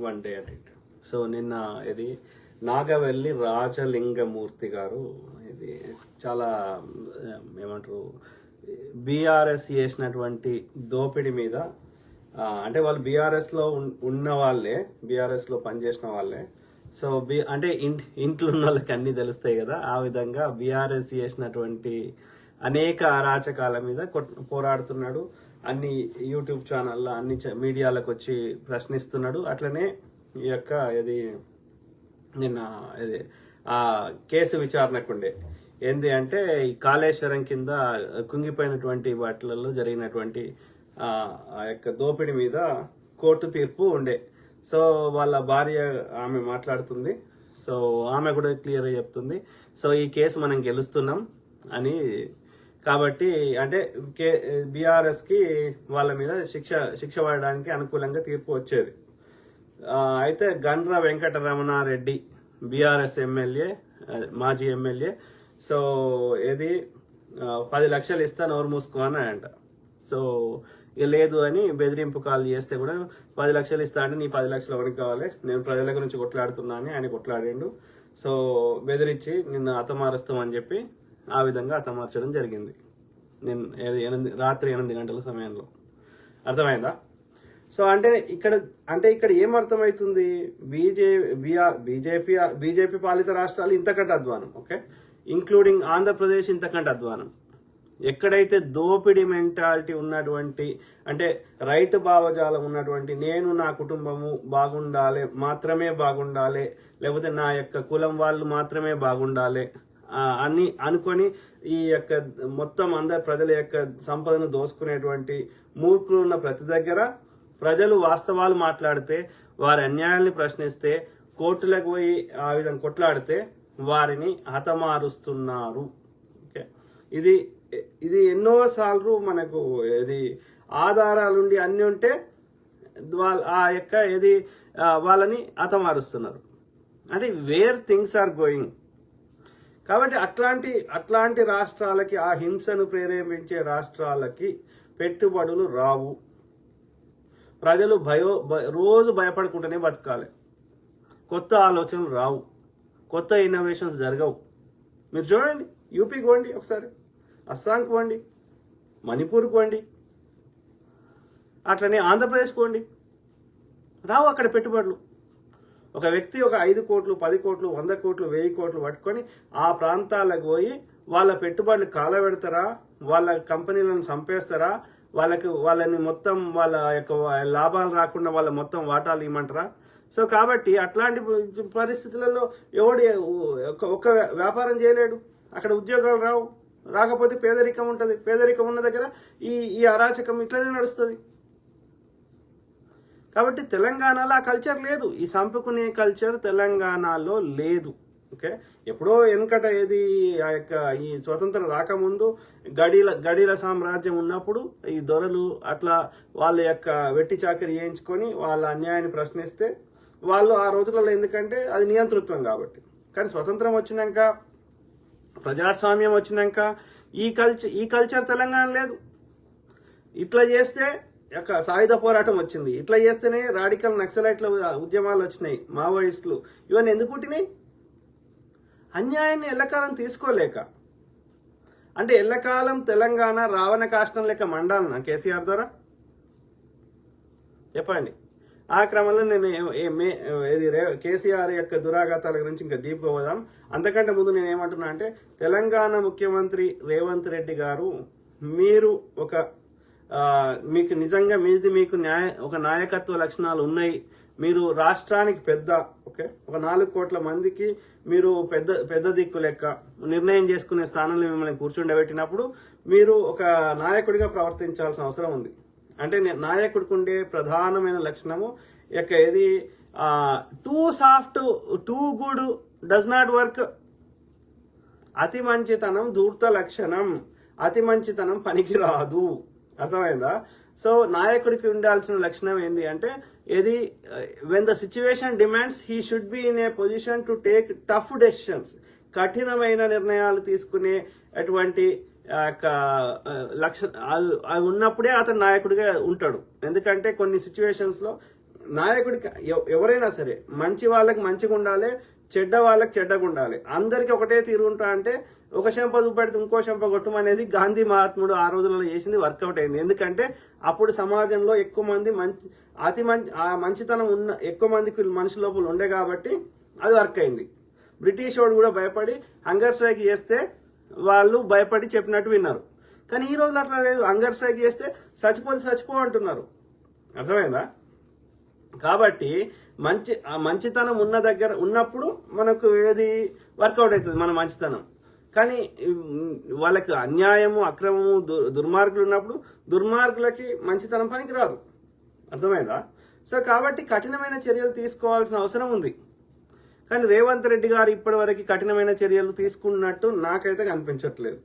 One day at it so నిన్న ఇది నాగవెల్లి రాజలింగమూర్తి గారు ఇది చాలా ఏమంటారు బీఆర్ఎస్ చేసినటువంటి దోపిడీ మీద అంటే వాళ్ళు బీఆర్ఎస్లో ఉన్న వాళ్ళే బీఆర్ఎస్లో పనిచేసిన వాళ్ళే. సో బి అంటే ఇంట్ ఇంట్లో ఉన్న వాళ్ళకి అన్నీ తెలుస్తాయి కదా ఆ విధంగా బీఆర్ఎస్ చేసినటువంటి అనేక అరాచకాల మీద కొట్- పోరాడుతున్నాడు. అన్ని యూట్యూబ్ ఛానల్లో అన్ని మీడియాలకు వచ్చి ప్రశ్నిస్తున్నాడు. అట్లనే ఈ యొక్క ఇది నిన్న ఇది ఆ కేసు విచారణకుండే. ఏంది అంటే ఈ కాళేశ్వరం కింద కుంగిపోయినటువంటి వాటిలలో జరిగినటువంటి ఆ ఆ యొక్క దోపిడీ మీద కోర్టు తీర్పు ఉండే. సో వాళ్ళ భార్య ఆమె మాట్లాడుతుంది. సో ఆమె కూడా క్లియర్గా చెప్తుంది. సో ఈ కేసు మనం గెలుస్తున్నాం అని కాబట్టి అంటే కే బీఆర్ఎస్కి వాళ్ళ మీద శిక్ష శిక్ష పడడానికి అనుకూలంగా తీర్పు వచ్చేది. అయితే గండ్ర వెంకటరమణారెడ్డి బీఆర్ఎస్ ఎమ్మెల్యే మాజీ ఎమ్మెల్యే. సో ఏది? పది లక్షలు ఇస్తా నోరు మూసుకో అని అంట సో ఇక లేదు అని బెదిరింపు కాల్ చేస్తే కూడా పది లక్షలు ఇస్తా అంటే నీ పది లక్షలు ఎవరికి కావాలి? నేను ప్రజల గురించి కొట్లాడుతున్నా అని ఆయన కొట్లాడిండు. సో బెదిరించి నిన్ను అతమారుస్తామని చెప్పి ఆ విధంగా అతమార్చడం జరిగింది. నేను ఎనిమిది రాత్రి ఎనిమిది గంటల సమయంలో. అర్థమైందా? సో అంటే ఇక్కడ అంటే ఇక్కడ ఏం అర్థమవుతుంది బీజే బీజేపీ బీజేపీ పాలిత రాష్ట్రాలు ఇంతకంటే అధ్వానం ఓకే? ఇంక్లూడింగ్ ఆంధ్రప్రదేశ్ ఇంతకంటే అధ్వానం. ఎక్కడైతే దోపిడీ మెంటాలిటీ ఉన్నటువంటి అంటే రైతు భావజాలం ఉన్నటువంటి నేను నా కుటుంబము బాగుండాలి మాత్రమే బాగుండాలి లేకపోతే నా యొక్క కులం వాళ్ళు మాత్రమే బాగుండాలి అని అనుకొని ఈ యొక్క మొత్తం అందరి ప్రజల యొక్క సంపదను దోసుకునేటువంటి మూర్ఖులు ఉన్న ప్రతి దగ్గర ప్రజలు వాస్తవాలు మాట్లాడితే వారి అన్యాయాల్ని ప్రశ్నిస్తే కోర్టులకు పోయి ఆ విధంగా కొట్లాడితే వారిని హతమారుస్తున్నారు. ఓకే. ఇది ఇది ఎన్నోసార్లు మనకు ఇది ఆధారాలుండి అన్నీ ఉంటే వాళ్ళ ఆ యొక్క ఇది వాళ్ళని హతమారుస్తున్నారు. అంటే వేర్ థింగ్స్ ఆర్ గోయింగ్. కాబట్టి అట్లాంటి అట్లాంటి రాష్ట్రాలకి ఆ హింసను ప్రేరేపించే రాష్ట్రాలకి పెట్టుబడులు రావు. ప్రజలు భయో రోజు భయపడకుండానే బతకాలి. కొత్త ఆలోచనలు రావు. కొత్త ఇన్నోవేషన్స్ జరగవు. మీరు చూడండి యూపీకి పోండి ఒకసారి అస్సాంకి పోండి మణిపూర్కి పోండి అట్లనే ఆంధ్రప్రదేశ్కి పోండి. రావు అక్కడ పెట్టుబడులు. ఒక వ్యక్తి ఒక ఐదు కోట్లు పది కోట్లు వంద కోట్లు వెయ్యి కోట్లు పట్టుకొని ఆ ప్రాంతాలకు పోయి వాళ్ళ పెట్టుబడులు కాలబెడతారా? వాళ్ళ కంపెనీలను చంపేస్తారా? వాళ్ళకి వాళ్ళని మొత్తం వాళ్ళ యొక్క లాభాలు రాకుండా వాళ్ళ మొత్తం వాటాలు ఇవ్వమంటారా? సో కాబట్టి అట్లాంటి పరిస్థితులలో ఎవడు ఒక- ఒక వ్యాపారం చేయలేడు. అక్కడ ఉద్యోగాలు రావు. రాకపోతే పేదరికం ఉంటుంది. పేదరికం ఉన్న దగ్గర ఈ ఈ అరాచకం ఇట్లనే నడుస్తుంది. కాబట్టి తెలంగాణలో ఆ కల్చర్ లేదు. ఈ సంపుకునే కల్చర్ తెలంగాణలో లేదు. ఓకే? ఎప్పుడో వెనకట ఏది ఆ యొక్క ఈ స్వతంత్రం రాకముందు గడీల గడీల సామ్రాజ్యం ఉన్నప్పుడు ఈ దొరలు అట్లా వాళ్ళ యొక్క వెట్టి చాకరి చేయించుకొని వాళ్ళ అన్యాయాన్ని ప్రశ్నిస్తే వాళ్ళు ఆ రోజులలో ఎందుకంటే అది నియంతృత్వం కాబట్టి. కానీ స్వతంత్రం వచ్చినాక ప్రజాస్వామ్యం వచ్చినాక ఈ కల్చర్ ఈ కల్చర్ తెలంగాణ లేదు. ఇట్లా చేస్తే యొక్క సాయుధ పోరాటం వచ్చింది. ఇట్లా చేస్తేనే రాడికల్ నక్సలైట్ల ఉద్యమాలు వచ్చినాయి మావోయిస్టులు. ఇవన్నీ ఎందుకు పుట్టినాయి? అన్యాయాన్ని ఎల్లకాలం తీసుకోలేక. అంటే ఎల్లకాలం తెలంగాణ రావణ కాష్టం లెక్క మండాలనా కేసీఆర్ ద్వారా? చెప్పండి. ఆ క్రమంలో నేను ఇది రే- కేసీఆర్ యొక్క దురాఘాతాల గురించి ఇంకా డీప్గా పోదాం. అంతకంటే ముందు నేను ఏమంటున్నా అంటే తెలంగాణ ముఖ్యమంత్రి రేవంత్ రెడ్డి గారు మీరు ఒక మీకు నిజంగా మీది మీకు న్యాయ ఒక నాయకత్వ లక్షణాలు ఉన్నాయి. మీరు రాష్ట్రానికి పెద్ద ఓకే? ఒక నాలుగు కోట్ల మందికి మీరు పెద్ద పెద్ద దిక్కు లెక్క నిర్ణయం చేసుకునే స్థానంలో మిమ్మల్ని కూర్చుండబెట్టినప్పుడు మీరు ఒక నాయకుడిగా ప్రవర్తించాల్సిన అవసరం ఉంది. అంటే నాయకుడికి ఉండే ప్రధానమైన లక్షణము యొక్క ఏది? Too soft too good does not work. అతి మంచితనం దూర్త లక్షణం. అతి మంచితనం పనికి రాదు అర్థమైందా? సో నాయకుడికి ఉండాల్సిన లక్షణం ఏంటి అంటే ఏది when the situation demands he should be in a position to take tough decisions కఠినమైన నిర్ణయాలు తీసుకునే అటువంటి యొక్క లక్ష అవి అవి ఉన్నప్పుడే అతను నాయకుడిగా ఉంటాడు. ఎందుకంటే కొన్ని సిచ్యువేషన్స్లో నాయకుడికి ఎవరైనా సరే మంచి వాళ్ళకి మంచిగా ఉండాలి చెడ్డ వాళ్ళకి చెడ్డగా ఉండాలి అందరికీ ఒకటే తీరు ఉంటా అంటే ఒక చెంప చూపెడితే ఇంకో చెంప కొట్టమనేది గాంధీ మహాత్ముడు ఆ రోజులలో చేసింది వర్కౌట్ అయింది. ఎందుకంటే అప్పుడు సమాజంలో ఎక్కువ మంది మంచి అతి మంచి ఆ మంచితనం ఉన్న ఎక్కువ మందికి మనిషి లోపల ఉండే కాబట్టి అది వర్క్ అయింది. బ్రిటిష్ వాడు కూడా భయపడి హంగర్ స్ట్రైక్ చేస్తే వాళ్ళు భయపడి చెప్పినట్టు విన్నారు. కానీ ఈ రోజులు అట్లా లేదు. హంగర్ స్ట్రైక్ చేస్తే చచ్చిపోతే చచ్చిపో అంటున్నారు. అర్థమైందా? కాబట్టి మంచి ఆ మంచితనం ఉన్న దగ్గర ఉన్నప్పుడు మనకు ఏది వర్కౌట్ అవుతుంది? మన మంచితనం. కానీ వాళ్ళకి అన్యాయము అక్రమము దు- దుర్మార్గులు ఉన్నప్పుడు దుర్మార్గులకి మంచితనం పనికి రాదు. అర్థమైందా? సో కాబట్టి కఠినమైన చర్యలు తీసుకోవాల్సిన అవసరం ఉంది. కానీ రేవంత్ రెడ్డి గారు ఇప్పటివరకు కఠినమైన చర్యలు తీసుకున్నట్టు నాకైతే కనిపించట్లేదు.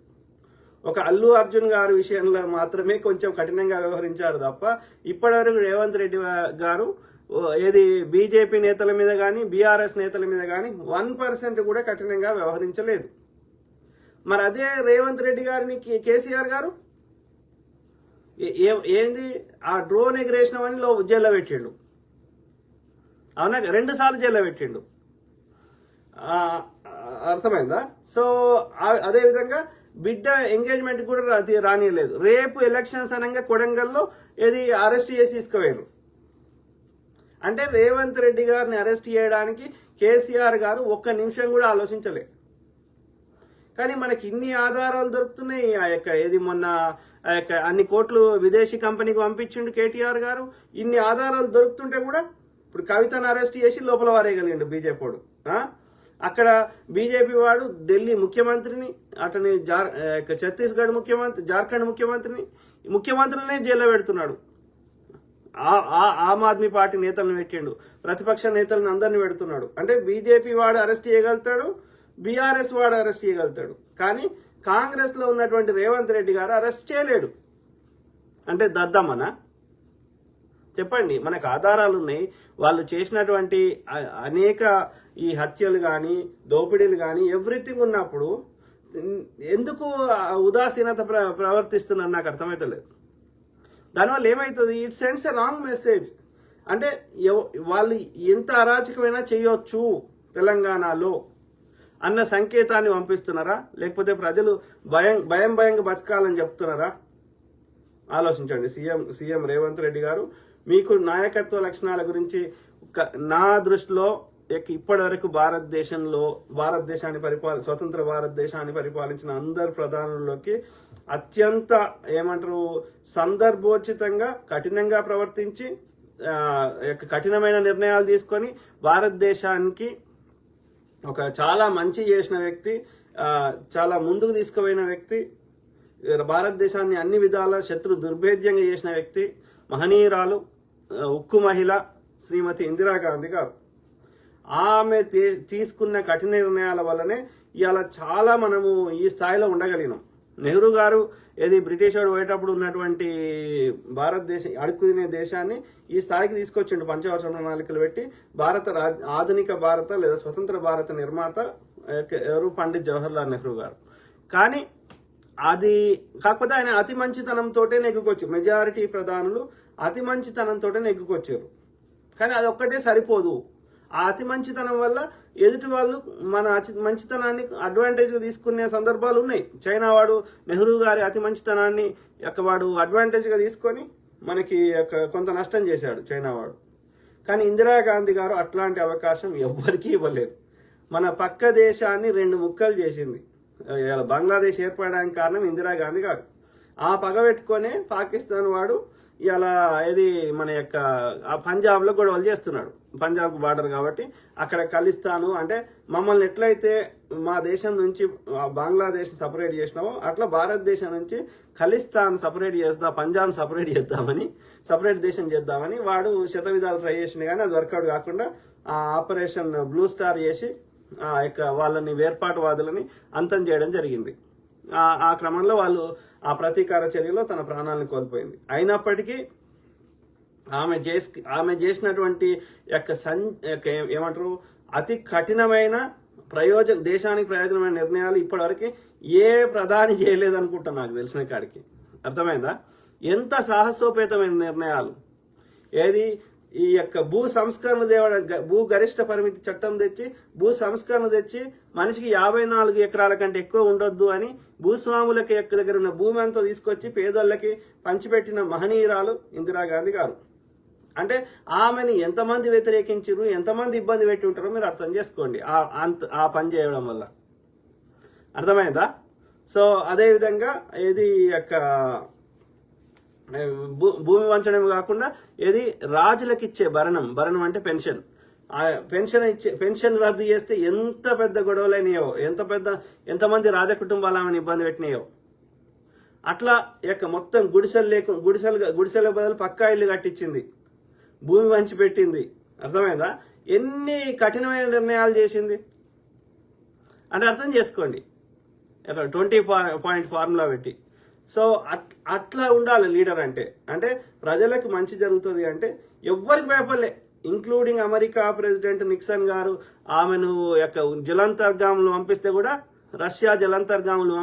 ఒక అల్లు అర్జున్ గారి విషయంలో మాత్రమే కొంచెం కఠినంగా వ్యవహరించారు తప్ప ఇప్పటివరకు రేవంత్ రెడ్డి గారు ఏది బీజేపీ నేతల మీద కానీ బీఆర్ఎస్ నేతల మీద కానీ వన్ పర్సెంట్ కూడా కఠినంగా వ్యవహరించలేదు. మరి అదే రేవంత్ రెడ్డి గారిని కేసీఆర్ గారు? ఏంది? ఆ డ్రోన్ ఎగిరేసినవని లో జైల్లో పెట్టిండు. అవునా? రెండు సార్లు జైల్లో పెట్టిండు. అర్థమైందా? సో అదే విధంగా బిడ్డ ఎంగేజ్మెంట్ కూడా రానియలేదు. రేపు ఎలక్షన్స్ అనగా కొడంగల్లో ఏది అరెస్ట్ చేసి తీసుకుపోయారు అంటే రేవంత్ రెడ్డి గారిని అరెస్ట్ చేయడానికి కేసీఆర్ గారు ఒక్క నిమిషం కూడా ఆలోచించలేదు కానీ మనకి ఇన్ని ఆధారాలు దొరుకుతున్నాయి. ఆ యొక్క ఏది మొన్న ఆ యొక్క అన్ని కోట్లు విదేశీ కంపెనీకి పంపించిండు కేటీఆర్ గారు. ఇన్ని ఆధారాలు దొరుకుతుంటే కూడా ఇప్పుడు కవితను అరెస్ట్ చేసి లోపల వారేయగలిగిండు బీజేపీడు అక్కడ బీజేపీ వాడు ఢిల్లీ ముఖ్యమంత్రిని అతని జార్ యొక్క ఛత్తీస్గఢ్ ముఖ్యమంత్రి జార్ఖండ్ ముఖ్యమంత్రిని ముఖ్యమంత్రులనే జైల్లో పెడుతున్నాడు. ఆ- ఆ- ఆమ్ ఆద్మీ పార్టీ నేతలను పెట్టిండు. ప్రతిపక్ష నేతలను అందరిని పెడుతున్నాడు. అంటే బీజేపీ వాడు అరెస్ట్ చేయగలుగుతాడు బీఆర్ఎస్ వాడు అరెస్ట్ చేయగలుగుతాడు. కానీ కాంగ్రెస్లో ఉన్నటువంటి రేవంత్ రెడ్డి గారు అరెస్ట్ చేయలేడు. అంటే దద్దమ్మనా? చెప్పండి మనకు ఆధారాలు ఉన్నాయి. వాళ్ళు చేసినటువంటి అనేక ఈ హత్యలు కానీ దోపిడీలు కానీ ఎవ్రీథింగ్ ఉన్నప్పుడు ఎందుకు ఉదాసీనత ప్ర ప్రవర్తిస్తున్నారు నాకు అర్థమవుతలేదు దానివల్ల ఏమవుతుంది it sends a wrong message. అంటే ఎవ- వాళ్ళు ఎంత అరాచకమైనా చేయొచ్చు తెలంగాణలో. అన్న సంకేతాన్ని పంపిస్తున్నారా? లేకపోతే ప్రజలు భయం భయం భయంగా బతకాలని చెప్తున్నారా? ఆలోచించండి. సీఎం సీఎం రేవంత్ రెడ్డి గారు మీకు నాయకత్వ లక్షణాల గురించి నా దృష్టిలో ఇక ఇప్పటి వరకు భారతదేశంలో భారతదేశాన్ని పరిపాల స్వతంత్ర భారతదేశాన్ని పరిపాలించిన అందరు ప్రధానుల్లోకి అత్యంత ఏమంటారు సందర్భోచితంగా కఠినంగా ప్రవర్తించి యొక్క కఠినమైన నిర్ణయాలు తీసుకొని భారతదేశానికి ఒక చాలా మంచి చేసిన వ్యక్తి చాలా ముందుకు తీసుకుపోయిన వ్యక్తి భారతదేశాన్ని అన్ని విధాల శత్రు దుర్భేద్యంగా చేసిన వ్యక్తి మహనీయురాలు ఉక్కు మహిళ శ్రీమతి ఇందిరాగాంధీ గారు. ఆమె తీ- తీసుకున్న కఠిన నిర్ణయాల వల్లనే ఇవాళ చాలా మనము ఈ స్థాయిలో ఉండగలిగినాం. నెహ్రూ గారు ఏది బ్రిటిష్ వాడు పోయేటప్పుడు ఉన్నటువంటి భారతదేశం అడుక్కు తినే దేశాన్ని ఈ స్థాయికి తీసుకొచ్చిండు పంచవర్ష ప్రణాళికలు పెట్టి భారత ఆధునిక భారత లేదా స్వతంత్ర భారత నిర్మాత ఎవరు? పండిత్ జవహర్లాల్ నెహ్రూ గారు. కానీ అది కాకపోతే ఆయన అతి మంచితనంతోటే నెగ్గుకొచ్చు మెజారిటీ ప్రధానులు అతి మంచితనంతోటే నెగ్గుకొచ్చారు. కానీ అది ఒక్కటే సరిపోదు. ఆ అతి మంచితనం వల్ల ఎదుటి వాళ్ళు మన అతి మంచితనాన్ని అడ్వాంటేజ్గా తీసుకునే సందర్భాలు ఉన్నాయి. చైనా వాడు నెహ్రూ గారి అతి మంచితనాన్ని యొక్క వాడు అడ్వాంటేజ్గా తీసుకొని మనకి కొంత నష్టం చేశాడు చైనా వాడు. కానీ ఇందిరాగాంధీ గారు అట్లాంటి అవకాశం ఎవ్వరికీ ఇవ్వలేదు. మన పక్క దేశాన్ని రెండు ముక్కలు చేసింది. బంగ్లాదేశ్ ఏర్పడడానికి కారణం ఇందిరాగాంధీ గారు. ఆ పగ పెట్టుకొనే పాకిస్తాన్ వాడు ఇలా ఇది మన యొక్క ఆ పంజాబ్లో గొడవలు చేస్తున్నాడు పంజాబ్ బార్డర్ కాబట్టి అక్కడ ఖలిస్తాను అంటే మమ్మల్ని ఎట్లయితే మా దేశం నుంచి బంగ్లాదేశ్ సపరేట్ చేసినామో అట్లా భారతదేశం నుంచి ఖలిస్తాన్ సపరేట్ చేస్తా పంజాబ్ సపరేట్ చేద్దామని సపరేట్ దేశం చేద్దామని వాడు శత విధాలు ట్రై చేసింది కానీ అది వర్కౌట్ కాకుండా ఆ ఆపరేషన్ బ్లూ స్టార్ చేసి ఆ యొక్క వాళ్ళని వేర్పాటువాదులని అంతం చేయడం జరిగింది. ఆ- క్రమంలో వాళ్ళు ఆ ప్రతీకార చర్యలో తన ప్రాణాలను కోల్పోయింది. అయినప్పటికీ ఆమె చేసి ఆమె చేసినటువంటి యొక్క సన్ యొక్క ఏమంటారు? అతి కఠినమైన ప్రయోజన దేశానికి ప్రయోజనమైన నిర్ణయాలు ఇప్పటివరకు ఏ ప్రధాని చేయలేదు అనుకుంటా నాకు తెలిసిన కాడికి. అర్థమైందా? ఎంత సాహసోపేతమైన నిర్ణయాలు. ఏది? ఈ యొక్క భూ సంస్కరణ దేవ భూ గరిష్ట పరిమితి చట్టం తెచ్చి భూ సంస్కరణ తెచ్చి మనిషికి యాభై నాలుగు ఎకరాల కంటే ఎక్కువ ఉండొద్దు అని భూస్వాములకి యొక్క దగ్గర ఉన్న భూమి అంతా తీసుకొచ్చి పేదోళ్ళకి పంచిపెట్టిన మహనీయురాలు ఇందిరాగాంధీ గారు. అంటే ఆమెని ఎంతమంది వ్యతిరేకించారు ఎంతమంది ఇబ్బంది పెట్టి ఉంటారో మీరు అర్థం చేసుకోండి ఆ అంత ఆ పని చేయడం వల్ల. అర్థమైందా? సో అదేవిధంగా ఇది యొక్క భూమి వంచడమే కాకుండా ఏది రాజులకు ఇచ్చే భరణం భరణం అంటే పెన్షన్. ఆ పెన్షన్ ఇచ్చే పెన్షన్ రద్దు చేస్తే ఎంత పెద్ద గొడవలైనాయో ఎంత పెద్ద ఎంతమంది రాజ కుటుంబాలు ఆమెను ఇబ్బంది పెట్టినాయో. అట్లా యొక్క మొత్తం గుడిసెలు లేక గుడిసెలు గుడిసెల బదులు పక్కా ఇల్లు కట్టించింది. భూమి వంచి పెట్టింది. అర్థమైందా? ఎన్ని కఠినమైన నిర్ణయాలు చేసింది? అంటే అర్థం చేసుకోండి. ట్వంటీ పాయింట్ ఫార్ములా పెట్టి. సో అట్ అట్లా ఉండాలి లీడర్ అంటే. అంటే ప్రజలకు మంచి జరుగుతుంది అంటే ఎవ్వరికి పేపర్లే ఇంక్లూడింగ్ అమెరికా ప్రెసిడెంట్ నిక్సన్ గారు ఆమెను యొక్క జలంతర్గాములు పంపిస్తే కూడా రష్యా జలంతర్గాములు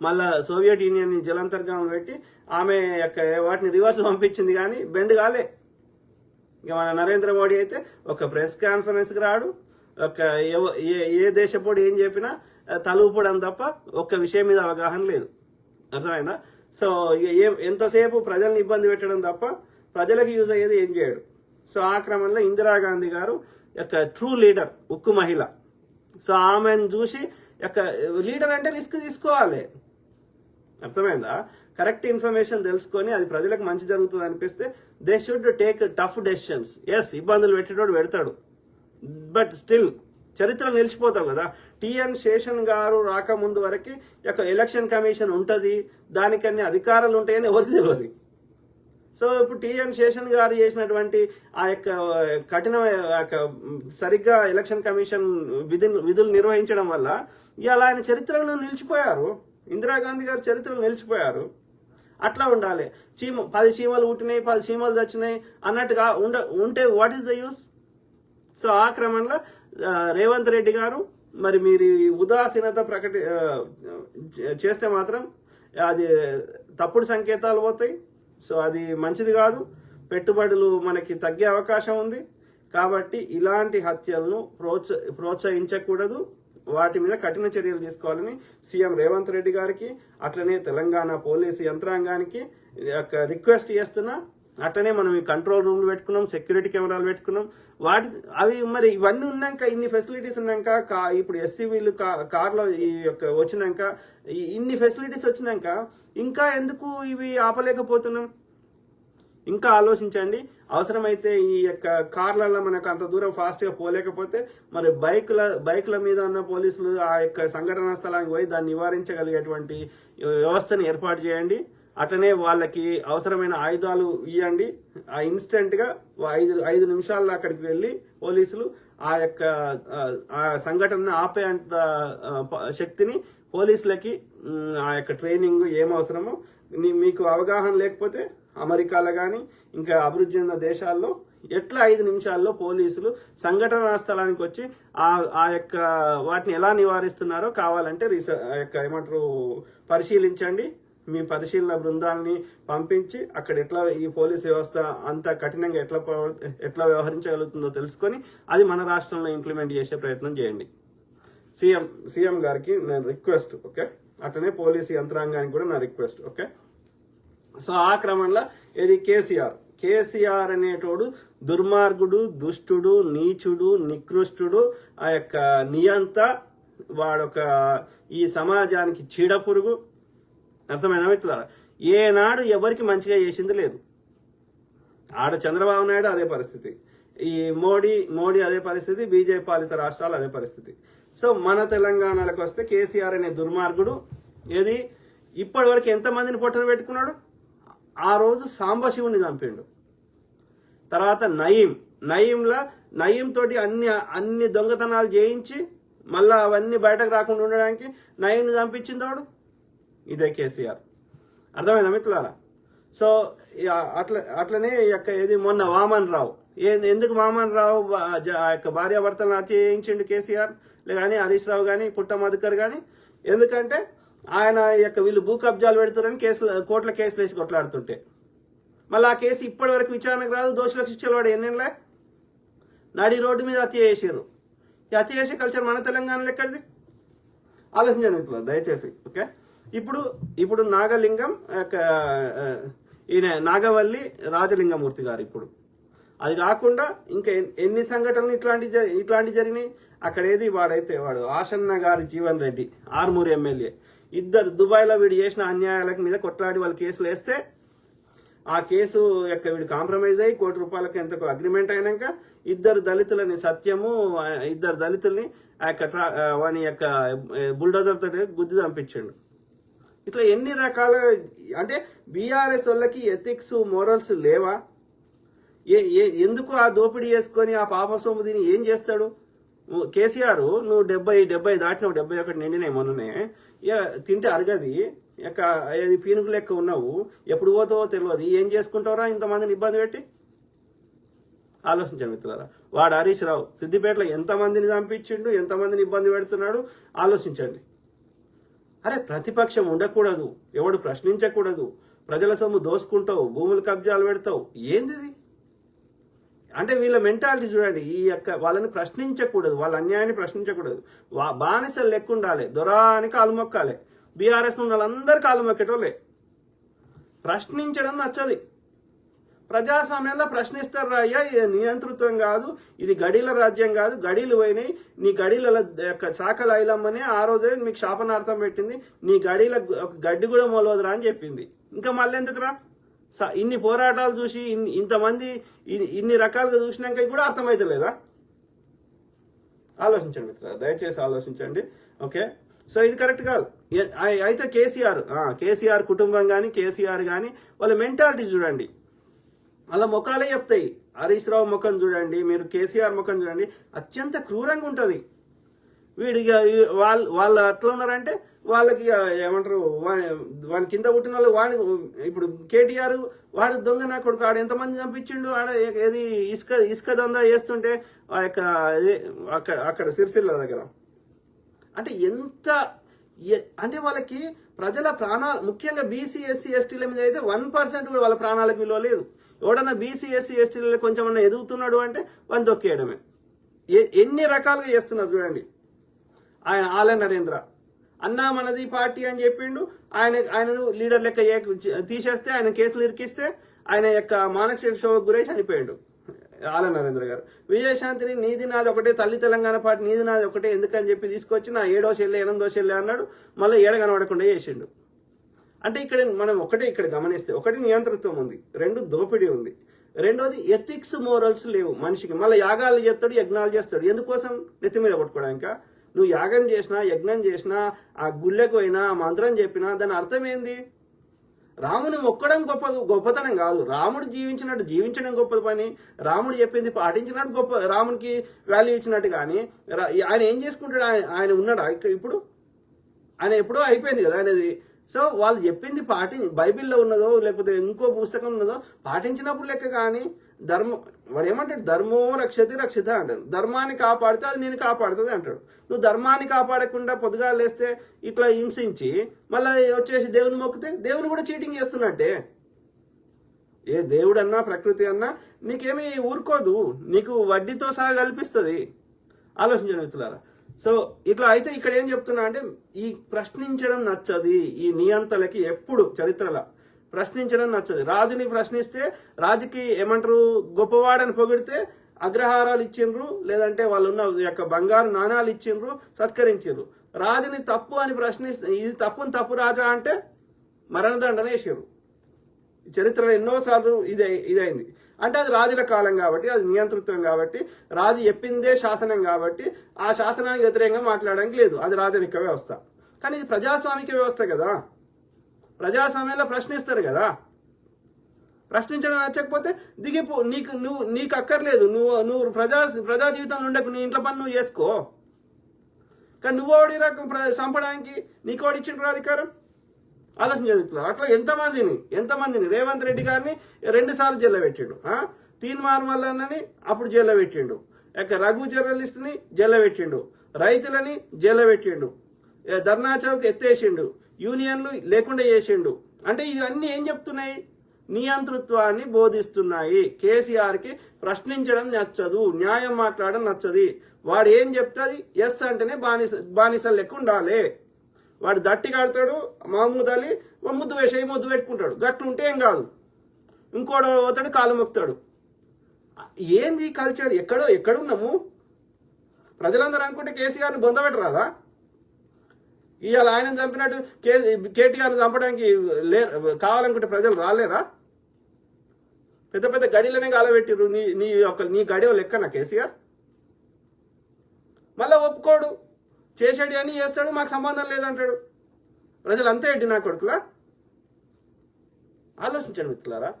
మళ్ళా సోవియట్ యూనియన్ జలంతర్గాములు పెట్టి ఆమె యొక్క వాటిని రివర్స్ పంపించింది కానీ బెండ్ కాలే. ఇక మన నరేంద్ర మోడీ అయితే ఒక ప్రెస్ కాన్ఫరెన్స్కి రాడు. ఒక ఏ ఏ దేశపోడు ఏం చెప్పినా ఆ, తలూపడం తప్ప ఒక్క విషయం మీద అవగాహన లేదు. అర్థమైందా? సో ఇక ఏం ఎంతసేపు ప్రజల్ని ఇబ్బంది పెట్టడం తప్ప ప్రజలకు యూజ్ అయ్యేది ఏం చేయడు. సో ఆ క్రమంలో ఇందిరాగాంధీ గారు యొక్క ట్రూ లీడర్ ఉక్కు మహిళ. సో ఆమెను చూసి యొక్క లీడర్ అంటే రిస్క్ తీసుకోవాలి. అర్థమైందా? కరెక్ట్ ఇన్ఫర్మేషన్ తెలుసుకొని అది ప్రజలకు మంచి జరుగుతుంది అనిపిస్తే they should take tough decisions yes ఇబ్బందులు పెట్టేటోడు పెడతాడు. బట్ స్టిల్ చరిత్ర నిలిచిపోతావు కదా. టిఎన్ శేషన్ గారు రాకముందు వరకు యొక్క ఎలక్షన్ కమిషన్ ఉంటుంది. దానికన్నీ అధికారాలు ఉంటాయని ఎవరికి తెలియదు సో ఇప్పుడు టిఎన్ శేషన్ గారు చేసినటువంటి ఆ యొక్క కఠిన యొక్క సరిగ్గా ఎలక్షన్ కమిషన్ విధులు విధులు నిర్వహించడం వల్ల ఇలా ఆయన చరిత్రలో నిలిచిపోయారు. ఇందిరాగాంధీ గారు చరిత్రలో నిలిచిపోయారు. అట్లా ఉండాలి. చీమ పది చీమలు పుట్టినాయి పది చీమలు చచ్చినాయి అన్నట్టుగా ఉండ ఉంటే what is the use so ఆ క్రమంలో రేవంత్ రెడ్డి గారు మరి మీరు ఉదాసీనత ప్రకటి చేస్తే మాత్రం అది తప్పుడు సంకేతాలు పోతాయి. సో అది మంచిది కాదు. పెట్టుబడులు మనకి తగ్గే అవకాశం ఉంది. కాబట్టి ఇలాంటి హత్యలను ప్రోత్స ప్రోత్సహించకూడదు. వాటి మీద కఠిన చర్యలు తీసుకోవాలని సీఎం రేవంత్ రెడ్డి గారికి అట్లనే తెలంగాణ పోలీసు యంత్రాంగానికి యొక్క రిక్వెస్ట్ చేస్తున్నా. అట్లనే మనం ఈ కంట్రోల్ రూమ్లు పెట్టుకున్నాం సెక్యూరిటీ కెమెరాలు పెట్టుకున్నాం. వాటి అవి మరి ఇవన్నీ ఉన్నాక ఇన్ని ఫెసిలిటీస్ ఉన్నాక కా ఇప్పుడు ఎస్సీవీలు కా కార్లో ఈ యొక్క వచ్చినాక ఇన్ని ఫెసిలిటీస్ వచ్చినాక ఇంకా ఎందుకు ఇవి ఆపలేకపోతున్నాం? ఇంకా ఆలోచించండి. అవసరమైతే ఈ యొక్క కార్లలో మనకు అంత దూరం ఫాస్ట్గా పోలేకపోతే మరి బైకుల బైకుల మీద ఉన్న పోలీసులు ఆ యొక్క సంఘటనా స్థలానికి పోయి దాన్ని నివారించగలిగేటువంటి వ్యవస్థను ఏర్పాటు చేయండి. అట్లనే వాళ్ళకి అవసరమైన ఆయుధాలు ఇవ్వండి ఆ ఇన్స్టెంట్గా ఐదు ఐదు నిమిషాల్లో అక్కడికి వెళ్ళి పోలీసులు ఆ యొక్క ఆ, సంఘటనను ఆపే అంత శక్తిని పోలీసులకి ఆ యొక్క ట్రైనింగ్ ఏం అవసరమో మీకు అవగాహన లేకపోతే అమెరికాలో కానీ ఇంకా అభివృద్ధి చెందిన దేశాల్లో ఎట్లా ఐదు నిమిషాల్లో పోలీసులు సంఘటనా స్థలానికి వచ్చి ఆ ఆ యొక్క వాటిని ఎలా నివారిస్తున్నారో కావాలంటే రీసె ఆ యొక్క ఏమంటారు పరిశీలించండి. మీ పరిశీలన బృందాలని పంపించి అక్కడ ఎట్లా ఈ పోలీస్ వ్యవస్థ అంత కఠినంగా ఎట్లా ఎట్లా వ్యవహరించగలుగుతుందో తెలుసుకొని అది మన రాష్ట్రంలో ఇంప్లిమెంట్ చేసే ప్రయత్నం చేయండి. సీఎం సీఎం గారికి నేను రిక్వెస్ట్ ఓకే అట్లనే పోలీస్ యంత్రాంగానికి కూడా నా రిక్వెస్ట్ ఓకే సో ఆ క్రమంలో ఇది కేసీఆర్. కేసీఆర్ అనేటోడు దుర్మార్గుడు దుష్టుడు నీచుడు నికృష్టుడు ఆ యొక్క నియంత వాడొక ఈ సమాజానికి చీడపురుగు అర్థమైనా మిత్రులారా? ఏనాడు ఎవరికి మంచిగా చేసింది లేదు. ఆడ చంద్రబాబు నాయుడు అదే పరిస్థితి. ఈ మోడీ మోడీ అదే పరిస్థితి బీజేపీ పాలిత రాష్ట్రాలు అదే పరిస్థితి. సో మన తెలంగాణలకు వస్తే కేసీఆర్ అనే దుర్మార్గుడు ఏది? ఇప్పటి వరకు ఎంతమందిని పొట్టన పెట్టుకున్నాడు? ఆ రోజు సాంబశివుని చంపిండు. తర్వాత నయీం. నయీంలా నయీం తోటి అన్ని అన్ని దొంగతనాలు చేయించి మళ్ళా అవన్నీ బయటకు రాకుండా ఉండడానికి నయీంని చంపించిందోడు? ఇదే కేసీఆర్. అర్థమైందా మిత్రులారా? సో అట్లా అట్లనే ఈ యొక్క ఇది మొన్న వామన్ రావు ఎందుకు వామన్ రావు ఆ యొక్క భార్యాభర్తలను హత్య చేయించిండు కేసీఆర్? లే కానీ హరీష్ రావు కానీ పుట్ట మధుకర్ కానీ ఎందుకంటే ఆయన ఈ యొక్క వీళ్ళు భూ కబ్జాలు పెడుతున్నారని కేసులు కోర్టుల కేసులు వేసి కొట్లాడుతుంటే. మళ్ళీ ఆ కేసు ఇప్పటి వరకు విచారణకు రాదు దోషులకు శిక్షలు వాడు ఎన్నెళ్ళే? నడి రోడ్డు మీద హత్య చేసారు ఈ హత్య చేసే కల్చర్ మన తెలంగాణలో ఎక్కడిది? ఆలోచించండి దయచేసి ఓకే? ఇప్పుడు ఇప్పుడు నాగలింగం యొక్క, ఈయన నాగవల్లి రాజలింగమూర్తి గారు ఇప్పుడు. అది కాకుండా ఇంకా ఎన్ని సంఘటనలు ఇట్లాంటి ఇట్లాంటి జరిగినాయి? అక్కడ ఏది వాడైతే వాడు ఆసన్న గారి జీవన్ రెడ్డి ఆర్మూరు ఎమ్మెల్యే. ఇద్దరు దుబాయ్లో వీడు చేసిన అన్యాయాలకు మీద కొట్లాడి వాళ్ళు కేసులు వేస్తే ఆ కేసు యొక్క వీడు కాంప్రమైజ్ అయ్యి కోటి రూపాయలకి ఎంతకు అగ్రిమెంట్ అయినాక ఇద్దరు దళితులని సత్యము ఇద్దరు దళితుల్ని ఆ యొక్క ట్రా- వాని యొక్క బుల్డోజర్ తోటి గుద్ది చంపించాడు. ఇట్లా ఎన్ని రకాల అంటే బీఆర్ఎస్ వాళ్ళకి ఎథిక్స్ మోరల్స్ లేవా? ఏ ఏ- ఎందుకు ఆ దోపిడీ చేసుకొని ఆ పాప సొమ్ము దీన్ని ఏం చేస్తాడు? కేసీఆర్ నువ్వు డెబ్బై డెబ్బై దాటినావు డెబ్బై ఒకటి నిండినాయి మొన్ననే. ఇక తింటే అరగది. ఇక అది పీనుగు లెక్క ఉన్నావు. ఎప్పుడు పోతావో తెలియదు ఏం చేసుకుంటావురా? ఇంతమందిని ఇబ్బంది పెట్టి? ఆలోచించాను మిత్రులారా. వాడు హరీష్ రావు సిద్దిపేటలో ఎంతమందిని చంపించిండు ఎంతమందిని ఇబ్బంది పెడుతున్నాడు? ఆలోచించండి. అరే ప్రతిపక్షం ఉండకూడదు. ఎవడు ప్రశ్నించకూడదు. ప్రజల సొమ్ము దోసుకుంటావు భూములు కబ్జాలు పెడతావు. ఏందిది? అంటే వీళ్ళ మెంటాలిటీ చూడండి ఈ యొక్క వాళ్ళని ప్రశ్నించకూడదు వాళ్ళ అన్యాయాన్ని ప్రశ్నించకూడదు. వా బానిసలు లెక్కుండాలి దొరాని కాలు మొక్కాలి. బీఆర్ఎస్ ఉన్న వాళ్ళందరూ కాలు మొక్కేటోళ్ళే. ప్రశ్నించడం నచ్చది. ప్రజాస్వామ్యంలో ప్రశ్నిస్తారు అయ్యా? ఇది నియంతృత్వం కాదు ఇది గడీల రాజ్యం కాదు గడీలు పోయినాయి. నీ గడీల యొక్క శాఖల ఐలమ్మని ఆ రోజే మీకు శాపనార్థం పెట్టింది. నీ గడీల ఒక గడ్డి కూడా మొలవదురా అని చెప్పింది. ఇంకా మళ్ళీ ఎందుకురా? స- ఇన్ని పోరాటాలు చూసి ఇన్ని ఇంతమంది ఇన్ని- ఇన్ని రకాలుగా చూసినాక కూడా అర్థమవుతలేదా ఆలోచించండి మిత్ర దయచేసి ఆలోచించండి. ఓకే? సో ఇది కరెక్ట్ కాదు. అయితే కేసీఆర్ కేసీఆర్ కుటుంబం కానీ కేసీఆర్ కానీ వాళ్ళ మెంటాలిటీ చూడండి. అలా ముఖాలే చెప్తాయి. హరీష్ రావు ముఖం చూడండి మీరు కేసీఆర్ ముఖం చూడండి అత్యంత క్రూరంగా ఉంటుంది. వీడిగా వాళ్ళు వాళ్ళ వాళ్ళు అట్లా ఉన్నారంటే వాళ్ళకి ఇక ఏమంటారు వాని వాని కింద పుట్టిన వాళ్ళు వాడి ఇప్పుడు కేటీఆర్ వాడు దొంగ నా కొడుకు ఆడ ఎంతమంది చంపించిండు ఆడ ఏది ఇసుక ఇసుక దందా చేస్తుంటే ఆ యొక్క అక్కడ అక్కడ సిరిసిల్ల దగ్గర. అంటే ఎంత అంటే వాళ్ళకి ప్రజల ప్రాణాలు ముఖ్యంగా బీసీ ఎస్సీ ఎస్టీల మీద అయితే వన్ పర్సెంట్ కూడా వాళ్ళ ప్రాణాలకు విలువ లేదు. ఎవడన్నా బీసీ ఎస్సీ ఎస్టీలలో కొంచెం అన్నా ఎదుగుతున్నాడు అంటే వని దొక్కేయడమే. ఎన్ని రకాలుగా చేస్తున్నారు చూడండి. ఆయన ఆల నరేంద్ర. అన్నా మనది పార్టీ అని చెప్పిండు. ఆయన ఆయనను లీడర్ లెక్క తీసేస్తే ఆయన కేసులు ఇరికిస్తే ఆయన యొక్క మానసిక క్షోభకు గురై చనిపోయాడు. ఆల నరేంద్ర గారు. విజయశాంతిని నీది నాది ఒకటే తల్లి తెలంగాణ పార్టీ నీది నాది ఒకటే ఎందుకని చెప్పి తీసుకొచ్చి నా ఏడో చెల్లె ఎనిమిదో చెల్లె అన్నాడు. మళ్ళీ ఏడ కనబడకుండా చేసిండు. అంటే ఇక్కడ మనం ఒకటే ఇక్కడ గమనిస్తే ఒకటి నియంతృత్వం ఉంది రెండు దోపిడీ ఉంది. రెండోది ఎథిక్స్ మోరల్స్ లేవు మనిషికి. మళ్ళీ యాగాలు చేస్తాడు యజ్ఞాలు చేస్తాడు. ఎందుకోసం? నెత్తి మీద కొట్టుకోవడానిక? నువ్వు యాగం చేసినా యజ్ఞం చేసినా ఆ గుళ్ళకు పోయినా మంత్రం చెప్పినా దాని అర్థం ఏంది? రాముని మొక్కడం గొప్ప గొప్పతనం కాదు. రాముడు జీవించినట్టు జీవించడం గొప్ప పని. రాముడు చెప్పింది పాటించినట్టు గొప్ప రామునికి వాల్యూ ఇచ్చినట్టు కానీ రా- ఆయన ఏం చేసుకుంటాడు? ఆయన ఆయన ఉన్నాడా? ఇప్పుడు? ఆయన ఎప్పుడో అయిపోయింది కదా ఆయనది సో వాళ్ళు చెప్పింది పాటి బైబిల్లో ఉన్నదో లేకపోతే ఇంకో పుస్తకం ఉన్నదో పాటించినప్పుడు లెక్క కానీ ధర్మం వాడు ఏమంటాడు? ధర్మో రక్షతి రక్షిత అంటాడు. ధర్మాన్ని కాపాడితే అది నేను కాపాడుతుంది అంటాడు. నువ్వు ధర్మాన్ని కాపాడకుండా పొద్దుగా లేస్తే ఇట్లా హింసించి మళ్ళీ వచ్చేసి దేవుని మొక్కితే దేవుని కూడా చీటింగ్ చేస్తున్నట్టే. ఏ దేవుడన్నా ప్రకృతి అన్నా నీకేమీ ఊరుకోదు. నీకు వడ్డీతో సహా కల్పిస్తుంది. ఆలోచించండి మిత్రులారా. సో ఇట్లా అయితే ఇక్కడ ఏం చెప్తున్నా అంటే ఈ ప్రశ్నించడం నచ్చది. ఈ నియంతలకి ఎప్పుడు చరిత్రలో ప్రశ్నించడం నచ్చదు. రాజుని ప్రశ్నిస్తే రాజుకి ఏమంటారు గొప్పవాడని పొగిడితే అగ్రహారాలు ఇచ్చిండ్రు లేదంటే వాళ్ళు ఉన్న యొక్క బంగారు నాణాలు ఇచ్చిండ్రు సత్కరించిండ్రు. రాజుని తప్పు అని ప్రశ్నిస్తే ఇది తప్పుని తప్పు రాజా అంటే మరణదండన వేసారు చరిత్రలో ఎన్నోసార్లు ఇది ఇదైంది. అంటే అది రాజుల కాలం కాబట్టి అది నియంతృత్వం కాబట్టి రాజు చెప్పిందే శాసనం కాబట్టి ఆ శాసనానికి వ్యతిరేకంగా మాట్లాడడానికి లేదు. అది రాజరిక వ్యవస్థ. కానీ ఇది ప్రజాస్వామిక వ్యవస్థ కదా. ప్రజాస్వామ్యంలో ప్రశ్నిస్తారు కదా. ప్రశ్నించడం నచ్చకపోతే దిగిపో. నీకు నువ్వు నీకు అక్కర్లేదు. నువ్వు నువ్వు ప్రజా ప్రజా జీవితంలో ఉండకు నీ ఇంట్లో పని నువ్వు చేసుకో. కానీ నువ్వు ఓడి రకం ప్ర- చంపడానికి నీకు ఓడిచ్చిన అధికారం ఆలోచన జరుగుతుంది అట్లా ఎంతమందిని ఎంతమందిని? రేవంత్ రెడ్డి గారిని రెండుసార్లు జైల్లో పెట్టిండు ఆ? తీన్ మార్మల్లన్నని అప్పుడు జైల్లో పెట్టిండు. ఇక రఘు జర్నలిస్ట్ని జైల్లో పెట్టిండు. రైతులని జైల్లో పెట్టిండు. ధర్నా చౌక్ ఎత్తేసిండు. యూనియన్లు లేకుండా చేసిండు. అంటే ఇవన్నీ ఏం చెప్తున్నాయి? నియంతృత్వాన్ని బోధిస్తున్నాయి. కేసీఆర్కి ప్రశ్నించడం నచ్చదు న్యాయం మాట్లాడడం నచ్చది. వాడు ఏం చెప్తుంది? ఎస్ అంటేనే బానిస బానిసలు లెక్క ఉండాలి. వాడు దట్టి కడతాడు మామూలు తల్లి ఓ ముద్దు వేసి ముద్దు పెట్టుకుంటాడు. గట్టు ఉంటే ఏం కాదు. ఇంకోడు పోతాడు కాలు మొక్కుతాడు. ఏంది కల్చర్ ఎక్కడో ఎక్కడున్నాము? ప్రజలందరూ అనుకుంటే కేసీఆర్ని బొందబెట్టరాదా ఇవాళ ఆయన చంపినట్టు కే కేటీఆర్ని చంపడానికి లే కావాలనుకుంటే ప్రజలు రాలేరా? పెద్ద పెద్ద గడిలోనే గాలబెట్టిర్రు నీ నీ యొక్క నీ గడివ లెక్కన కేసీఆర్ మళ్ళా ఒప్పుకోడు. చేసేటి అని చేస్తాడు మాకు సంబంధం లేదంటాడు. ప్రజలు అంతే ఏంటి నా కొడుకులా? ఆలోచించండి మిత్రులారా.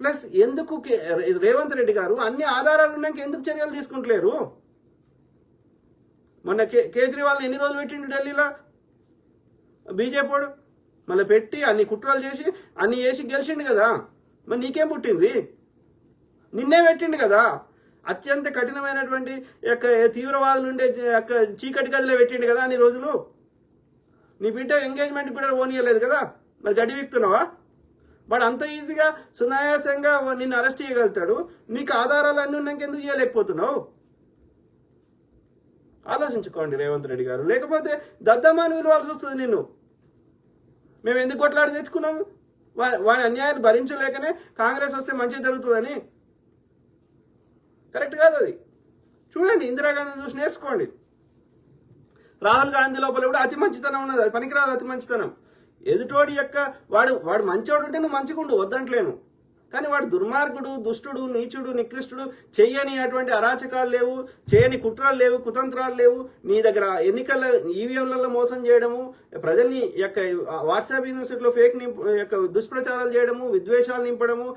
ప్లస్ ఎందుకు కే- రేవంత్ రెడ్డి గారు అన్ని ఆధారాలు ఉన్నాక ఎందుకు చర్యలు తీసుకుంటలేరు? మొన్న కే కేజ్రీవాల్ని ఎన్ని రోజులు పెట్టిండు ఢిల్లీలో? బీజేపీడు? మళ్ళీ పెట్టి అన్ని కుట్రలు చేసి అన్ని చేసి గెలిచిండు కదా. మరి నీకేం పుట్టింది? నిన్నే పెట్టిండు కదా. అత్యంత కఠినమైనటువంటి యొక్క తీవ్రవాదులు ఉండే యొక్క చీకటి గదిలో పెట్టిండు కదా అన్ని రోజులు? నీ బిడ్డ ఎంగేజ్మెంట్ కూడా ఓనియలేదు కదా? మరి గడి వీక్తున్నావా? వాడు అంత ఈజీగా సునాయాసంగా నిన్ను అరెస్ట్ చేయగలుగుతాడు. నీకు ఆధారాలు అన్నీ ఉన్నాక ఎందుకు చేయలేకపోతున్నావు ఆలోచించుకోండి రేవంత్ రెడ్డి గారు. లేకపోతే దద్దమ్మని విలువాల్సి వస్తుంది నిన్ను. మేము ఎందుకు కొట్లాడి తెచ్చుకున్నాము వా- వాడి అన్యాయాన్ని భరించలేకనే కాంగ్రెస్ వస్తే మంచిగా జరుగుతుందని. కరెక్ట్ కాదు అది. చూడండి ఇందిరాగాంధీ చూసి నేర్చుకోండి. రాహుల్ గాంధీ లోపల కూడా అతి మంచితనం ఉన్నది. అది పనికిరాదు అతి మంచితనం. ఎదుటోడి యొక్క వాడు వాడు మంచోడు ఉంటే నువ్వు మంచిగా ఉండు వద్దంటలేను. కానీ వాడు దుర్మార్గుడు దుష్టుడు నీచుడు నికృష్టుడు చేయని అటువంటి అరాచకాలు లేవు చేయని కుట్రలు లేవు కుతంత్రాలు లేవు. నీ దగ్గర ఎన్నికల ఈవీఎంలలో మోసం చేయడము ప్రజల్ని యొక్క వాట్సాప్ యూనివర్సిటీలో ఫేక్ నింపు యొక్క దుష్ప్రచారాలు చేయడము విద్వేషాలు నింపడము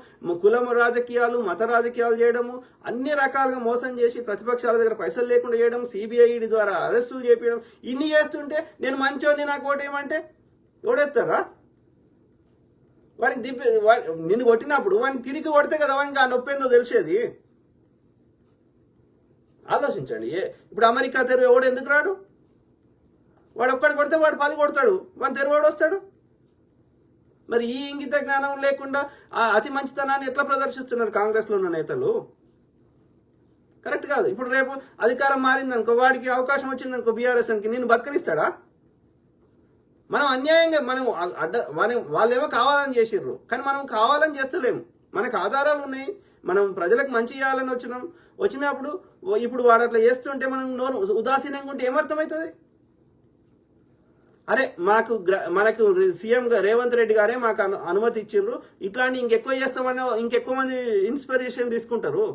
కులము రాజకీయాలు మత రాజకీయాలు చేయడము అన్ని రకాలుగా మోసం చేసి ప్రతిపక్షాల దగ్గర పైసలు లేకుండా చేయడం సిబిఐడి ద్వారా అరెస్టులు చేపించడం ఇన్ని చేస్తుంటే నేను మంచోని నాకు ఓటేయమంటే? ఓడేస్తారా? వాడికి దిప్పి నిన్ను కొట్టినప్పుడు వాడిని తిరిగి కొడితే కదా వానికి ఆ నొప్పి ఏందో తెలిసేది. ఆలోచించండి ఏ ఇప్పుడు అమెరికా తెరువు ఎవడు ఎందుకు రాడు? వాడు ఒక్కడు కొడితే వాడు పది కొడతాడు వాడు తెరువాడు వస్తాడు? మరి ఈ ఇంగిత జ్ఞానం లేకుండా ఆ అతి మంచితనాన్ని ఎట్లా ప్రదర్శిస్తున్నారు కాంగ్రెస్లో ఉన్న నేతలు? కరెక్ట్ కాదు. ఇప్పుడు రేపు అధికారం మారిందనుకో వాడికి అవకాశం వచ్చిందనుకో బీఆర్ఎస్ అని నేను బతకనిస్తాడా? మనం అన్యాయంగా మనం అడ్డ మనం వాళ్ళేమో కావాలని చేసిర్రు. కానీ మనం కావాలని చేస్తలేము. మనకు ఆధారాలు ఉన్నాయి. మనం ప్రజలకు మంచి చేయాలని వచ్చినాం. వచ్చినప్పుడు ఇప్పుడు వాడు అట్లా చేస్తుంటే మనం నోరు ఉదాసీనంగా ఉంటే ఏమర్థమవుతుంది? అరే మాకు మనకు సీఎం రేవంత్ రెడ్డి గారే మాకు అనుమతి ఇచ్చిండ్రు ఇట్లాంటి ఇంకెక్కువ చేస్తామని ఇంకెక్కువ మంది ఇన్స్పిరేషన్ తీసుకుంటారు.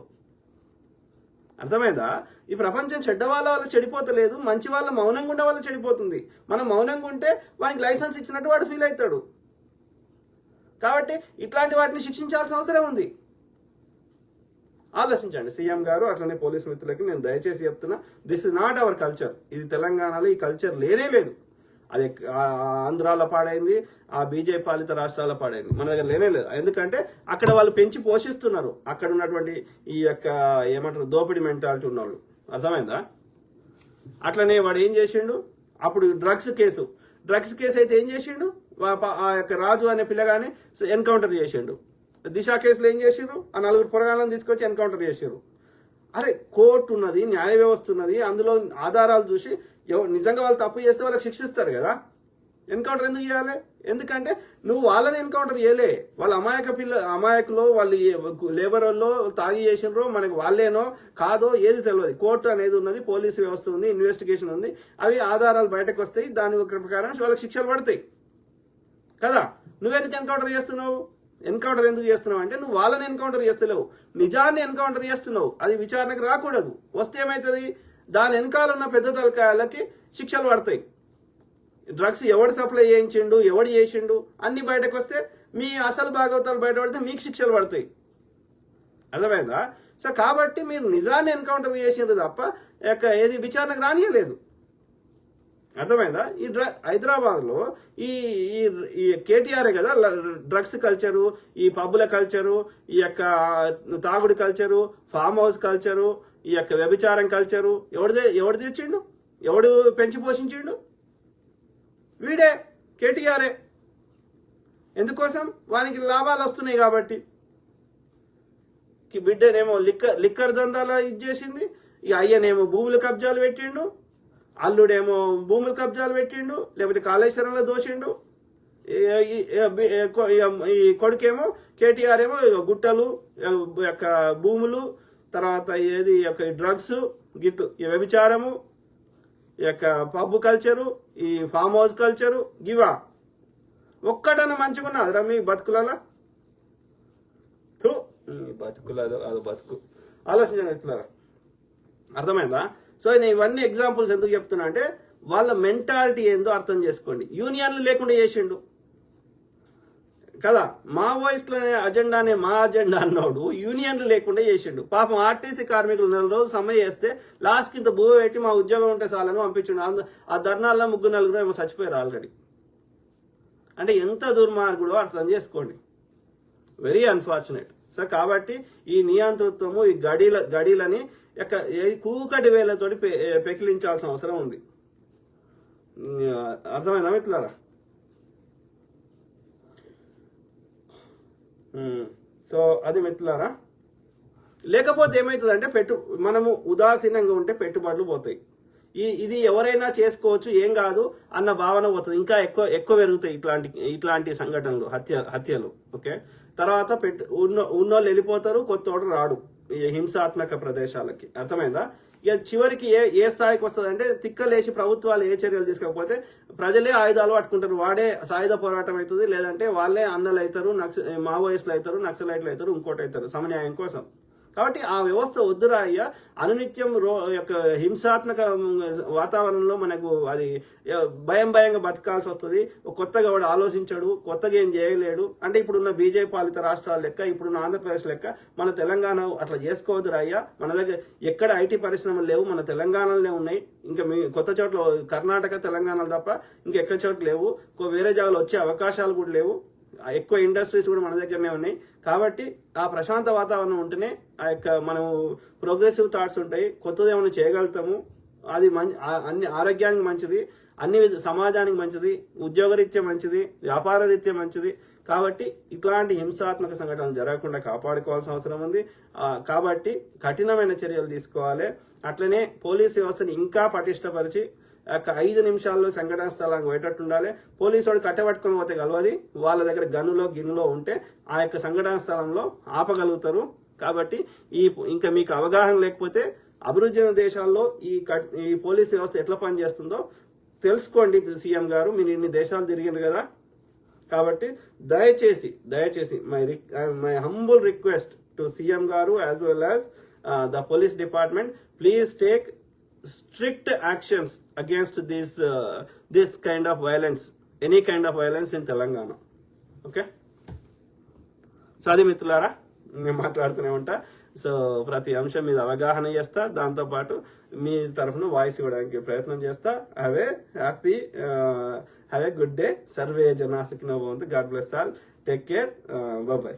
అర్థమైందా? ఈ ప్రపంచం చెడ్డ వాళ్ళ వల్ల చెడిపోతలేదు మంచి వాళ్ళ మౌనంగా ఉండే వల్ల చెడిపోతుంది. మనం మౌనంగా ఉంటే వానికి లైసెన్స్ ఇచ్చినట్టు వాడు ఫీల్ అవుతాడు. కాబట్టి ఇట్లాంటి వాటిని శిక్షించాల్సిన అవసరం ఉంది. ఆలోచించండి సీఎం గారు అట్లనే పోలీస్ మిత్రులకి నేను దయచేసి చెప్తున్నా this is not our culture ఇది తెలంగాణలో ఈ కల్చర్ లేనే లేదు. అది ఆంధ్రాలో పాడైంది ఆ బీజేపీ పాలిత రాష్ట్రాల పాడైంది. మన దగ్గర లేనే లేదు. ఎందుకంటే అక్కడ వాళ్ళు పెంచి పోషిస్తున్నారు. అక్కడ ఉన్నటువంటి ఈ యొక్క ఏమంటారు దోపిడీ మెంటాలిటీ ఉన్నవాళ్ళు అర్థమైందా? అట్లనే వాడు ఏం చేసిండు? అప్పుడు డ్రగ్స్ కేసు. డ్రగ్స్ కేసు అయితే ఏం చేసిండు? ఆ యొక్క రాజు అనే పిల్లగానే ఎన్కౌంటర్ చేసిండు. దిశ కేసులో ఏం చేసిండ్రు? ఆ నలుగురు పొరగాళ్ళని తీసుకొచ్చి ఎన్కౌంటర్ చేసిండ్రు. అరే కోర్టు ఉన్నది న్యాయ వ్యవస్థ ఉన్నది అందులో ఆధారాలు చూసి నిజంగా వాళ్ళు తప్పు చేస్తే వాళ్ళకి శిక్షిస్తారు కదా? ఎన్కౌంటర్ ఎందుకు చేయాలి? ఎందుకంటే నువ్వు వాళ్ళని ఎన్కౌంటర్ చేయలే. వాళ్ళ అమాయక పిల్ల అమాయకులో వాళ్ళు లేబర్ వాళ్ళు తాగి చేసినరో మనకి వాళ్ళేనో కాదో ఏది తెలియదు కోర్టు అనేది ఉన్నది పోలీసు వ్యవస్థ ఉంది ఇన్వెస్టిగేషన్ ఉంది అవి ఆధారాలు బయటకు వస్తాయి దాని ప్రకారం వాళ్ళకి శిక్షలు పడతాయి. కదా? నువ్వెందుకు ఎన్కౌంటర్ చేస్తున్నావు? ఎన్కౌంటర్ ఎందుకు చేస్తున్నావు అంటే నువ్వు వాళ్ళని ఎన్కౌంటర్ చేస్తలేవు. నిజాన్ని ఎన్కౌంటర్ చేస్తున్నావు. అది విచారణకు రాకూడదు. వస్తే ఏమవుతుంది దాని వెనకాల ఉన్న పెద్ద తలకాయలకి శిక్షలు పడతాయి. డ్రగ్స్ ఎవడు సప్లై చేయించిండు ఎవడు చేసిండు అన్ని బయటకు వస్తే మీ అసలు భాగవతాలు బయటపడితే మీకు శిక్షలు పడతాయి. అర్థమైందా? సో కాబట్టి మీరు నిజాన్ని ఎన్కౌంటర్ చేసిండ్రు తప్ప యొక్క ఏది విచారణకు రానియలేదు. అర్థమైందా? ఈ డ్ర హైదరాబాద్లో ఈ ఈ కేటీఆరే కదా డ్రగ్స్ కల్చరు ఈ పబ్బుల కల్చరు ఈ యొక్క తాగుడు కల్చరు ఫామ్ హౌస్ కల్చరు ఈ యొక్క వ్యభిచారం కల్చరు ఎవడిదే ఎవడు తెచ్చిండు ఎవడు పెంచి పోషించిండు? వీడే కేటీఆరే. ఎందుకోసం? వానికి లాభాలు వస్తున్నాయి కాబట్టి. బిడ్డనేమో లిక్కర్ లిక్కర్ దందాల ఇది చేసింది. ఇక అయ్యనేమో భూములు కబ్జాలు పెట్టిండు. అల్లుడేమో భూములు కబ్జాలు పెట్టిండు లేకపోతే కాళేశ్వరంలో దోషిండు. ఈ- కొడుకేమో కేటీఆర్ ఏమో గుట్టలు ఈ యొక్క భూములు తర్వాత ఏది యొక్క డ్రగ్స్ గిట్లు ఈ వ్యభిచారము ఈ యొక్క పబ్ కల్చరు ఈ ఫామ్ హౌస్ కల్చరు గివా. ఒక్కటన్నా మంచిగా ఉన్నదిరా మీ బతుకులలో. బతుకులదు అది బతుకు. ఆలోచించండి అర్థమైందా? సో నేను ఇవన్నీ ఎగ్జాంపుల్స్ ఎందుకు చెప్తున్నా అంటే వాళ్ళ మెంటాలిటీ ఏందో అర్థం చేసుకోండి. యూనియన్లు లేకుండా చేసిండు. కదా? మావోయిస్టుల అజెండానే మా అజెండా అన్నాడు యూనియన్లు లేకుండా చేసిండు. పాపం ఆర్టీసీ కార్మికులు నెల రోజులు సమ్మె చేస్తే లాస్ట్ ఇంత భూ పెట్టి మా ఉద్యోగం ఉంటే చాలని పంపించండు. ఆ ధర్నాల్లో ముగ్గురు నలుగురు ఏమో చచ్చిపోయారు ఆల్రెడీ అంటే ఎంత దుర్మార్గుడో అర్థం చేసుకోండి. వెరీ అన్ఫార్చునేట్ సో కాబట్టి ఈ నియంతృత్వము ఈ గడీల గడీలని యొక్క ఏ కూకటి వేలతోటి పె- పెకిలించాల్సిన అవసరం ఉంది. అర్థమైందా మిత్రులారా? సో అది మిత్రులారా లేకపోతే ఏమవుతుందంటే పెట్టు మనము ఉదాసీనంగా ఉంటే పెట్టుబడులు పోతాయి. ఈ ఇది ఎవరైనా చేసుకోవచ్చు ఏం కాదు అన్న భావన పోతుంది. ఇంకా ఎక్కువ ఎక్కువ పెరుగుతాయి ఇట్లాంటి ఇట్లాంటి సంఘటనలు హత్య హత్యలు ఓకే? తర్వాత పెట్టు ఉన్న ఉన్నోళ్ళు వెళ్ళిపోతారు కొత్తోడు రాడు. హింసాత్మక ప్రదేశాలకి. అర్థమైందా? ఇక చివరికి ఏ ఏ స్థాయికి వస్తుంది అంటే తిక్కలేసి ప్రభుత్వాలు ఏ చర్యలు తీసుకోకపోతే ప్రజలే ఆయుధాలు పట్టుకుంటారు. వాడే సాయుధ పోరాటం అవుతుంది. లేదంటే వాళ్ళే అన్నలు అవుతారు నక్స మావోయిస్టులు అవుతారు నక్సలైట్లు అవుతారు ఇంకోటి అవుతారు సమన్యాయం కోసం. కాబట్టి ఆ వ్యవస్థ వద్దురా అయ్యా. అనునిత్యం రో యొక్క హింసాత్మక వాతావరణంలో మనకు అది భయం భయంగా బతకాల్సి వస్తుంది. కొత్తగా వాడు ఆలోచించాడు కొత్తగా ఏం చేయలేడు. అంటే ఇప్పుడున్న బీజేపీ పాలిత రాష్ట్రాల లెక్క ఇప్పుడున్న ఆంధ్రప్రదేశ్ లెక్క మన తెలంగాణ అట్లా చేసుకోవద్దురా అయ్యా. మన దగ్గర ఎక్కడ ఐటీ పరిశ్రమలు లేవు మన తెలంగాణలోనే ఉన్నాయి. ఇంకా మీ కొత్త చోట్ల కర్ణాటక తెలంగాణలో తప్ప ఇంకా చోట్ల లేవు. వేరే జాగాలో వచ్చే అవకాశాలు కూడా లేవు. ఎక్కువ ఇండస్ట్రీస్ కూడా మన దగ్గరనే ఉన్నాయి. కాబట్టి ఆ ప్రశాంత వాతావరణం ఉంటేనే ఆ యొక్క మనం ప్రోగ్రెసివ్ థాట్స్ ఉంటాయి. కొత్తది ఏమైనా చేయగలుగుతాము. అది మంచి అన్ని ఆరోగ్యానికి మంచిది. అన్ని సమాజానికి మంచిది. ఉద్యోగరీత్యా మంచిది. వ్యాపార రీత్యా మంచిది. కాబట్టి ఇట్లాంటి హింసాత్మక సంఘటనలు జరగకుండా కాపాడుకోవాల్సిన అవసరం ఉంది. కాబట్టి కఠినమైన చర్యలు తీసుకోవాలి. అట్లనే పోలీస్ వ్యవస్థని ఇంకా పటిష్టపరిచి యొక్క ఐదు నిమిషాల్లో సంఘటన స్థలానికి పోయేటట్టు ఉండాలి. పోలీసు వాడు కట్టబట్టుకొని పోతే కలవది. వాళ్ళ దగ్గర గనులో గిన్నులో ఉంటే ఆ యొక్క సంఘటన స్థలంలో ఆపగలుగుతారు. కాబట్టి ఈ ఇంకా మీకు అవగాహన లేకపోతే అభివృద్ధి దేశాల్లో ఈ కట్- ఈ పోలీస్ వ్యవస్థ ఎట్లా పనిచేస్తుందో తెలుసుకోండి సీఎం గారు. మీరు ఇన్ని దేశాలు తిరిగారు కదా. కాబట్టి దయచేసి దయచేసి my rec my humble request to CM గారు as well as the police department please take strict actions against this this kind of violence any kind of violence in Telangana okay so మిత్రులారా నేను మాట్లాడుతూనే ఉంటా. So ప్రతి అంశం మీద అవగాహన చేస్తా. దాంతోపాటు మీ తరఫున వాయిస్ ఇవ్వడానికి ప్రయత్నం చేస్తా. Have a happy have a good day survey జనాసిక్ నవ్వంతు God bless all take care bye